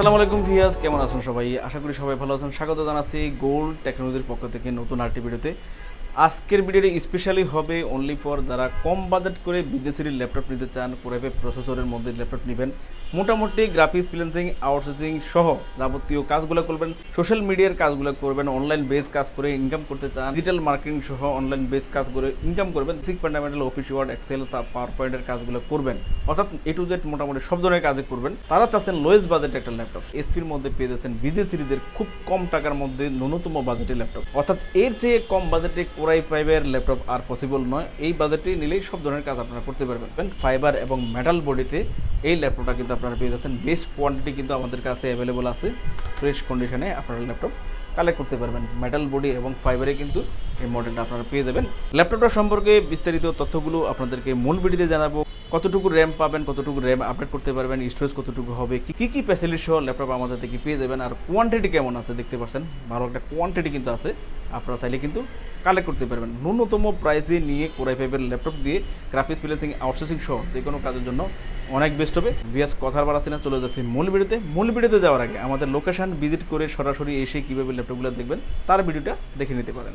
আসসালামু আলাইকুম ভিয়াস কেমন আছেন সবাই? আশা করি সবাই ভালো আছেন। স্বাগত জানাচ্ছি গোল্ড টেকনোলজির পক্ষ থেকে নতুন আরটি ভিডিওতে। আজকের ভিডিওটি স্পেশালি হবে অনলি ফর যারা কম বাজেট করে বিদেশির ল্যাপটপ নিতে চান কোরাইপে প্রসেসরের মধ্যে ল্যাপটপ নেবেন। মোটামুটি গ্রাফিক্স ফ্রিল্যান্সিং আউটসোর্সিং সহ যাবতীয় কাজগুলো করবেন। সোশ্যাল মিডিয়ার কাজগুলো করবেন অনলাইন বেস কাজ করে ইনকাম করতে চান ডিজিটাল মার্কেটিং সহ অনলাইন বেস কাজ করে ইনকাম করবেন। Sick fundamental office word excel power পয়েন্টের কাজগুলো করবেন। অর্থাৎ এ টু জেড মোটামুটি সব ধরনের কাজে করবেন। তারা চাচ্ছেন লোয়েস্ট বাজেট একটা ল্যাপটপ এসপির মধ্যে পেয়ে যাচ্ছেন বিদেশি সিরিজের খুব কম টাকার মধ্যে ন্যূনতম বাজেটের ল্যাপটপ অর্থাৎ এর চেয়ে কম বাজেটে কোরাই ফাইভের ল্যাপটপ আর পসিবল নয়। এই বাজেটটি নিলেই সব ধরনের কাজ আপনারা করতে পারবেন। ফাইবার এবং মেটাল বডিতে এই ল্যাপটপটা কিন্তু আপনারা পেয়ে যাচ্ছেন। বেস্ট কোয়ান্টিটি কিন্তু আমাদের কাছে অ্যাভেলেবল আছে। ফ্রেশ কন্ডিশনে আপনারা ল্যাপটপ কালেক্ট করতে পারবেন মেটাল বডি এবং ফাইবারে কিন্তু এই মডেলটা আপনারা পেয়ে যাবেন। ল্যাপটপটা সম্পর্কে বিস্তারিত তথ্যগুলো আপনাদেরকে মূল ভিডিওতে জানাব। কতটুকু র্যাম পাবেন, কতটুকু র্যাম আপডেট করতে পারবেন স্টোরেজ কতটুকু হবে, কি কি ফ্যাসিলিটি সহ ল্যাপটপ আমাদের থেকে পেয়ে যাবেন, আর কোয়ান্টিটি কেমন আছে দেখতে পাচ্ছেন? ভালো একটা কোয়ান্টিটি কিন্তু আছে, আপনারা চাইলে কিন্তু কালেক্ট করতে পারবেন। ন্যূনতম প্রাইসে নিয়ে কোরাই ফাইভের ল্যাপটপ দিয়ে গ্রাফিক্স ফ্রিল্যান্সিং আউটসোর্সিং সহ যে কোনো কাজের জন্য অনেক বেস্ট হবে। বিয়াস কথার আসছে না চলে যাচ্ছে মূল ভিডিওতে। মূল ভিডিওতে যাওয়ার আগে আমাদের লোকেশন ভিজিট করে সরাসরি এসে কীভাবে ল্যাপটপগুলো দেখবেন, তার ভিডিওটা দেখে নিতে পারেন।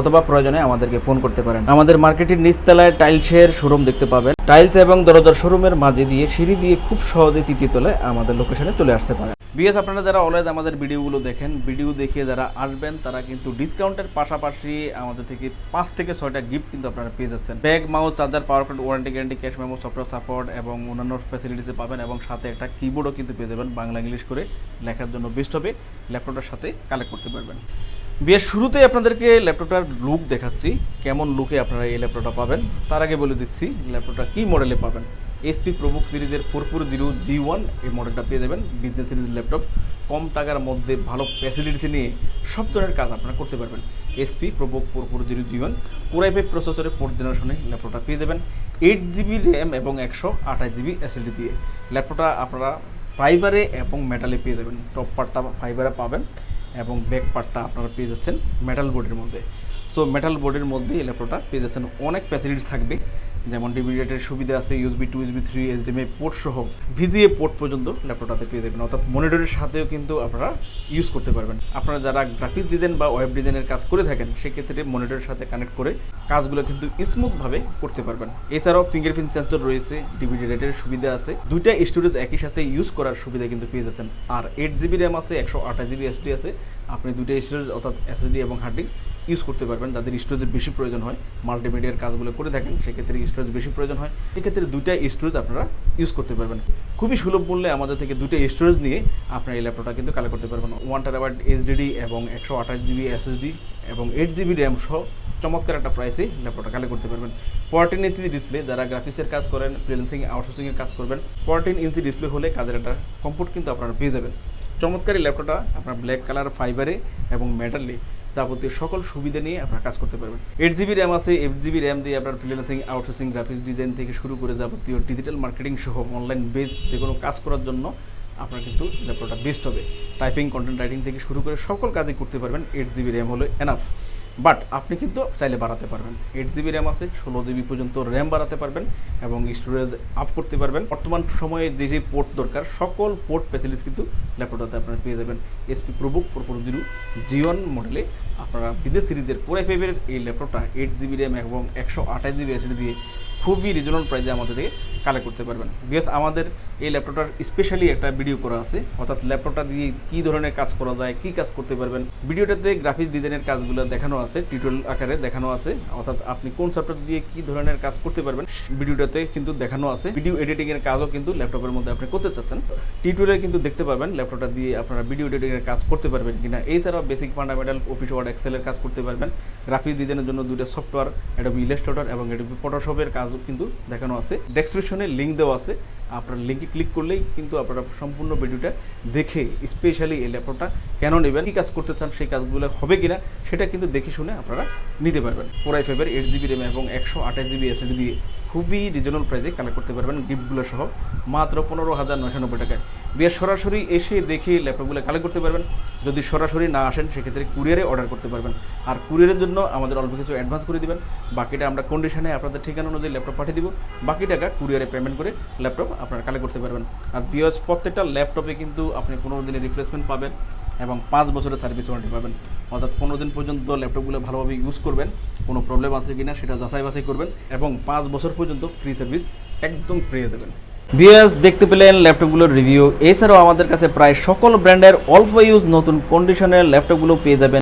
অথবা প্রয়োজনে আমাদেরকে ফোন করতে পারেন। আমাদের মার্কেটের নিচতলায় টাইলসের শোরুম দেখতে পাবেন। টাইলস এবং দরজার শোরুমের মাঝে দিয়ে সিঁড়ি দিয়ে খুব সহজে তৃতীয় তলায় আমাদের লোকেশনে চলে আসতে পারেন। বিএস, আপনারা যারা অলওয়েজ আমাদের ভিডিওগুলো দেখেন, ভিডিও দেখে যারা আসবেন, তারা কিন্তু ডিসকাউন্টের পাশাপাশি আমাদের থেকে পাঁচ থেকে ছয়টা গিফট কিন্তু আপনারা পেয়ে যাচ্ছেন। Bag, mouse, charger power card warranty guarantee cash memo software support এবং অন্যান্য ফ্যাসিলিটিসে পাবেন এবং সাথে একটা কিবোর্ডও কিন্তু পেয়ে যাবেন। বাংলা ইংলিশ করে লেখার জন্য বেস্ট হবে। ল্যাপটপটার সাথে কালেক্ট করতে পারবেন। বিয়ের শুরুতেই আপনাদেরকে ল্যাপটপটার লুক দেখাচ্ছি। কেমন লুকে আপনারা এই ল্যাপটপটা পাবেন। তার আগে বলে দিচ্ছি, ল্যাপটপটা কী মডেলে পাবেন? এসপি প্রবুক সিরিজের four four zero G one এই মডেলটা পেয়ে যাবেন। বিজনেস সিরিজের ল্যাপটপ। কম টাকার মধ্যে ভালো ফ্যাসিলিটিস নিয়ে সব ধরনের কাজ আপনারা করতে পারবেন। HP ProBook four four zero G one core i five প্রসেসরের ফোর্থ জেনারেশনে ল্যাপটপটা পেয়ে যাবেন। এইট জিবি র্যাম এবং একশো আঠাশ জিবি এসএলডি দিয়ে। ল্যাপটপটা আপনারা ফাইবারে এবং মেটালে পেয়ে যাবেন। টপ পার্টটা ফাইবারে পাবেন। এবং ব্যাক পার্টটা আপনারা পেয়ে যাচ্ছেন মেটাল বোর্ডের মধ্যে। সো মেটাল বোর্ডের মধ্যে এই ল্যাপটপটা পেয়ে যাচ্ছেন। অনেক ফ্যাসিলিটিস থাকবে। যেমন ডিভিডেটের সুবিধা আছে USB two USB three HDMI port সহ ভিজিএ পোর্ট পর্যন্ত ল্যাপটপটাতে পেয়ে যাবেন। অর্থাৎ মনিটরের সাথেও কিন্তু আপনারা ইউজ করতে পারবেন। আপনারা যারা গ্রাফিক্স ডিজাইন বা ওয়েব ডিজাইনের কাজ করে থাকেন, সেক্ষেত্রে মনিটরের সাথে কানেক্ট করে কাজগুলো কিন্তু স্মুথভাবে করতে পারবেন। এছাড়াও ফিঙ্গারপ্রিন্ট সেন্সর রয়েছে ডিভিডি রেটের সুবিধা আছে। দুইটা স্টোরেজ একই সাথে ইউজ করার সুবিধা কিন্তু পেয়ে যাচ্ছেন। আর এইট জিবি র্যাম আছে, একশো আঠাশ জিবি এসডি আছে। আপনি দুইটা স্টোরেজ অর্থাৎ এসএসডি এবং হার্ড ডিস্ক ইউজ করতে পারবেন, যাদের স্টোরেজের বেশি প্রয়োজন হয়। মাল্টিমিডিয়ার কাজগুলো করে থাকেন সেক্ষেত্রে স্টোরেজ বেশি প্রয়োজন হয়। এক্ষেত্রে দুইটা স্টোরেজ আপনারা ইউজ করতে পারবেন। খুবই সুলভ মূল্যে আমাদের থেকে দুইটা স্টোরেজ নিয়ে আপনার এই ল্যাপটপটা কিন্তু কালেক্ট করতে পারবেন। ওয়ান টেরাবাইট এইচডিডি এবং একশো আঠাশ জিবি এসএসডি এবং এইট জিবি র্যাম সহ চমৎকার একটা প্রাইসে ল্যাপটপটা কালেক্ট করতে পারবেন। ফোরটিন ইঞ্চি ডিসপ্লে যারা গ্রাফিক্সের কাজ করেন ফ্রিল্যান্সিং আউটসোর্সিংয়ের কাজ করবেন ফোরটিন ইঞ্চি ডিসপ্লে হলে কাজের একটা কমফোর্ট কিন্তু আপনারা পেয়ে যাবেন। চমৎকার ল্যাপটপটা আপনার ব্ল্যাক কালার ফাইবারে এবং মেটালে যাবতীয় সকল সুবিধা নিয়ে আপনারা কাজ করতে পারবেন। এইট জিবি র্যাম আছে এইট জিবি র্যাম দিয়ে আপনার ফ্রিল্যান্সিং আউটসোর্সিং গ্রাফিক্স ডিজাইন থেকে শুরু করে যাবতীয় ডিজিটাল মার্কেটিং সহ অনলাইন বেস যে কোনো কাজ করার জন্য আপনার কিন্তু ল্যাপটপটা বেস্ট হবে। টাইপিং কন্টেন্ট রাইটিং থেকে শুরু করে সকল কাজই করতে পারবেন। এইট জিবি র্যাম হলো এনাফ বাট আপনি কিন্তু চাইলে বাড়াতে পারবেন। এইট জিবি র্যাম আছে, ষোলো জিবি পর্যন্ত র্যাম বাড়াতে পারবেন এবং স্টোরেজ আপ করতে পারবেন। বর্তমান সময়ে যে যে পোর্ট দরকার, সকল পোর্ট ফ্যাসিলিটিস কিন্তু ল্যাপটপটাতে আপনারা পেয়ে যাবেন। এসপি প্রবুক প্রোপোর জিরো জিওন মডেলে আপনারা বিদেশ সিরিজের ফাইভের এই ল্যাপটপটা এইট জিবি র্যাম এবং একশো আঠাশ জিবি এসডি দিয়ে খুবই রিজনেবল প্রাইসে আমাদের থেকে কালেক্ট করতে পারবেন। বিকজ আমাদের এই ল্যাপটপটার স্পেশালি একটা ভিডিও করা আছে। অর্থাৎ ল্যাপটপটা দিয়ে কী ধরনের কাজ করা যায়, কী কাজ করতে পারবেন। ভিডিওটাতে গ্রাফিক্স ডিজাইনের কাজগুলো দেখানো আছে টিউটোরিয়াল আকারে দেখানো আছে। অর্থাৎ আপনি কোন সফটওয়্যার দিয়ে কী ধরনের কাজ করতে পারবেন ভিডিওটাতে কিন্তু দেখানো আছে। ভিডিও এডিটিংয়ের কাজও কিন্তু ল্যাপটপের মধ্যে আপনি করতে চাচ্ছেন। টিউটোরিয়াল কিন্তু দেখতে পাবেন ল্যাপটপটা দিয়ে আপনারা ভিডিও এডিটিংয়ের কাজ করতে পারবেন কিনা। এছাড়াও বেসিক ফান্ডামেন্টাল অফিস ওয়ার্ড এক্সেলের কাজ করতে পারবেন। গ্রাফিক্স ডিজাইনের জন্য দুটো সফটওয়্যার অ্যাডোবি ইলাস্ট্রেটর এবং অ্যাডোবি ফটোশপের কাজও কিন্তু দেখানো আছে। ডেস্ক্রিপশন ডিসক্রিপশনে লিঙ্ক দেওয়া আছে। আপনার লিঙ্কে ক্লিক করলেই কিন্তু আপনারা সম্পূর্ণ ভিডিওটা দেখে স্পেশালি এই ল্যাপটপটা কেন নেবেন, কী কাজ করতে চান, সেই কাজগুলো হবে কিনা, সেটা কিন্তু দেখে শুনে আপনারা নিতে পারবেন। কোরাই ফাইভের এইট জিবি র্যাম এবং একশো আঠাশ জিবি এসএসডি দিয়ে খুবই রিজনেবল প্রাইসে কালেক্ট করতে পারবেন গিফটগুলো সহ, মাত্র পনেরো হাজার নয়শো নব্বই টাকায়। বিয়ের সরাসরি এসে দেখে ল্যাপটপগুলো কালেক্ট করতে পারবেন। যদি সরাসরি না আসেন, সেক্ষেত্রে কুরিয়ারে অর্ডার করতে পারবেন। আর কুরিয়ারের জন্য আমাদের অল্প কিছু অ্যাডভান্স করে দিবেন। বাকিটা আমরা কন্ডিশনে আপনাদের ঠিকানা অনুযায়ী ল্যাপটপ পাঠিয়ে দিব। বাকি টাকা কুরিয়ারে পেমেন্ট করে ল্যাপটপ আপনারা কালেক্ট করতে পারবেন। আর বিয়স প্রত্যেকটা ল্যাপটপে কিন্তু আপনি পনেরো দিনের রিপ্লেসমেন্ট পাবেন। এবং পাঁচ বছরের সার্ভিস ওয়ারেন্টি পাবেন। অর্থাৎ পনেরো দিন পর্যন্ত ল্যাপটপগুলো ভালোভাবে ইউজ করবেন, কোনো প্রবলেম আছে কিনা সেটা যাচাই বাছাই করবেন এবং পাঁচ বছর পর্যন্ত ফ্রি সার্ভিস একদম পেয়ে দেবেন বিএস দেখতে পেলেন ল্যাপটপগুলোর রিভিউ এছাড়াও আমাদের কাছে প্রায় সকল ব্র্যান্ডের অল্প ইউজ নতুন কন্ডিশনের ল্যাপটপগুলো পেয়ে যাবেন।